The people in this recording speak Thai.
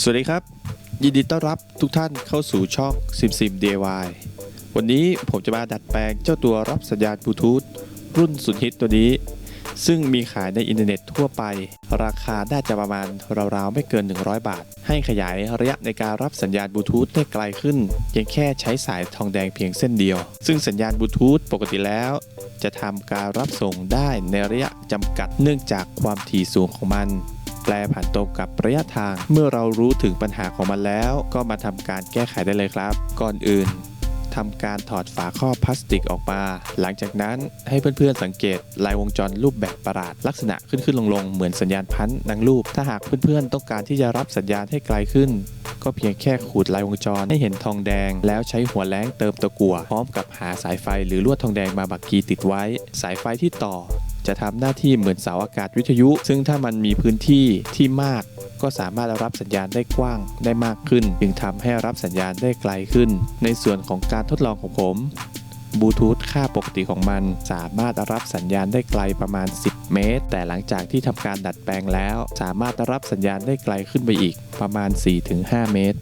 สวัสดีครับ ยินดีต้อนรับทุกท่านเข้าสู่ช่องซิมซิม DIY วันนี้ผมจะมาดัดแปลงเจ้าตัวรับสัญญาณบลูทูธรุ่นสุดฮิตตัวนี้ ซึ่งมีขายในอินเทอร์เน็ตทั่วไป ราคาน่าจะประมาณราวๆไม่เกิน 100 บาท ให้ขยายระยะในการรับสัญญาณบลูทูธได้ไกลขึ้นเพียงแค่ใช้สายทองแดงเพียงเส้นเดียว ซึ่งสัญญาณบลูทูธปกติแล้ว จะทำการรับส่งได้ในระยะจำกัดเนื่องจากความถี่สูงของมัน แปลผันตรงกับระยะทาง เมื่อเรารู้ถึงปัญหาของมันแล้ว ก็มาทำการแก้ไขได้เลยครับ ก่อนอื่นทำการถอดฝาครอบพลาสติกออกมา หลังจากนั้นให้เพื่อนๆสังเกตลายวงจรรูปแบบประหลาด ลักษณะขึ้นขึ้นลงลงๆ เหมือนสัญญาณพันนังรูป ถ้าหากเพื่อนๆต้องการที่จะรับสัญญาณให้ไกลขึ้น ก็เพียงแค่ขูดลายวงจรให้เห็นทองแดง แล้วใช้หัวแล้งเติมตะกั่วพร้อมกับหาสายไฟหรือลวดทองแดงมาบักกีติดไว้ สายไฟที่ต่อ จะทำหน้าที่เหมือนเสาอากาศวิทยุ ซึ่งถ้ามันมีพื้นที่ที่มาก ก็สามารถรับสัญญาณได้กว้างได้มากขึ้น จึงทำให้รับสัญญาณได้ไกลขึ้น ในส่วนของการทดลองของผมบลูทูธค่าปกติของมันสามารถรับสัญญาณได้ไกลประมาณ 10 เมตร แต่หลังจากที่ทำการดัดแปลงแล้ว สามารถรับสัญญาณได้ไกลขึ้นไปอีกประมาณ 4-5 เมตร